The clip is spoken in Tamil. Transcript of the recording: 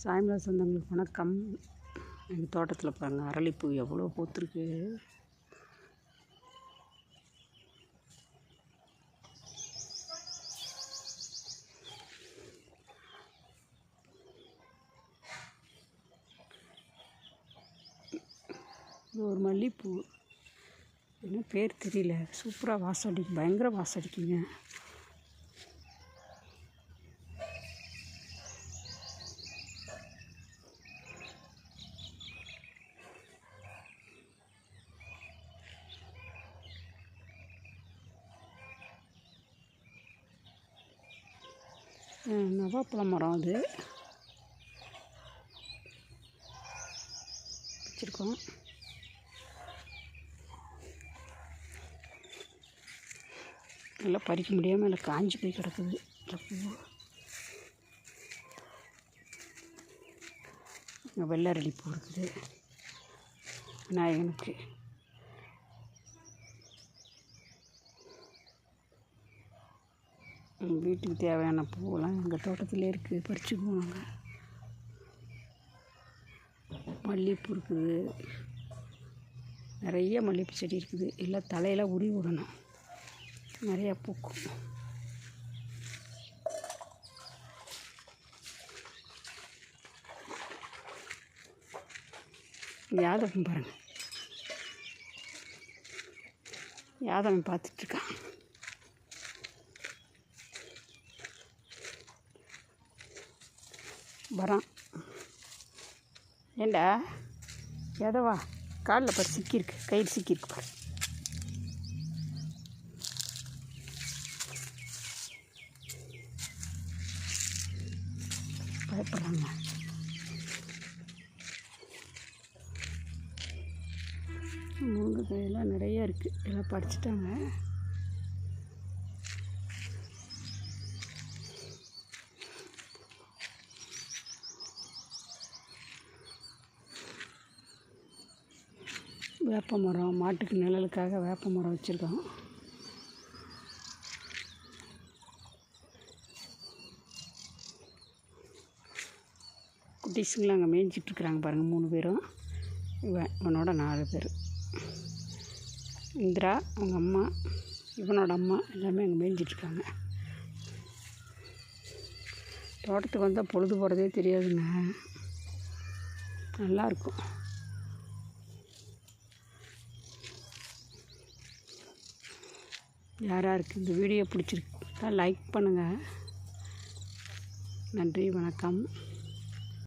சாயந்தர சொந்தங்களுக்கு வணக்கம். எங்கள் தோட்டத்தில் பாருங்கள் அரளிப்பூ எவ்வளோ பூத்துருக்கு. இது ஒரு மல்லிகைப்பூ என்ன பேர் தெரியல. சூப்பராக வாசம் அடிக்கும் பயங்கர வாசம் அடிக்குங்க நவாப்பழ மரம் அது. வச்சுருக்கோம். நல்லா பறிக்க முடியாமல் இல்லை காஞ்சி போய் கிடக்குது. இந்த பூ. இங்கே வெள்ளரளி பூ இருக்குது. விநாயகனுக்கு. எங்கள் வீட்டுக்கு தேவையான பூவெல்லாம் எங்கள் தோட்டத்திலே இருக்குது பறிச்சுக்குவோம் நாங்கள் மல்லிகைப்பூ இருக்குது. நிறைய மல்லிகைப்பூ செடி இருக்குது. எல்லாம் தலையெல்லாம் உரி விடணும். நிறையா பூக்கும். யாதவன் பாருங்கள் யாதவன் பார்த்துட்ருக்கான் வரான். ஏண்டா? எதவா காலில் பாரு சிக்கியிருக்கு. கையில் சிக்கியிருக்கு பாரு. பயப்படுறாங்க முருங்கைக்காயெல்லாம் நிறைய இருக்குது எல்லாம் படிச்சுட்டாங்க. வேப்ப மரம் மாட்டுக்கு நிழலுக்காக வேப்ப மரம் வச்சுருக்கோம். குட்டீஸுங்களாம் அங்கே மேய்ஞ்சிட்ருக்குறாங்க பாருங்கள் மூணு பேரும். இவன் இவனோட நாலு பேர். இந்திரா அவங்க அம்மா இவனோட அம்மா எல்லாமே அங்கே மேய்ஞ்சிட்ருக்காங்க தோட்டத்துக்கு வந்தால் பொழுது போகிறதே தெரியாதுங்க. நல்லாயிருக்கும் யாராருக்கு இந்த வீடியோ பிடிச்சிருக்கா லைக் பண்ணுங்கள் நன்றி வணக்கம்.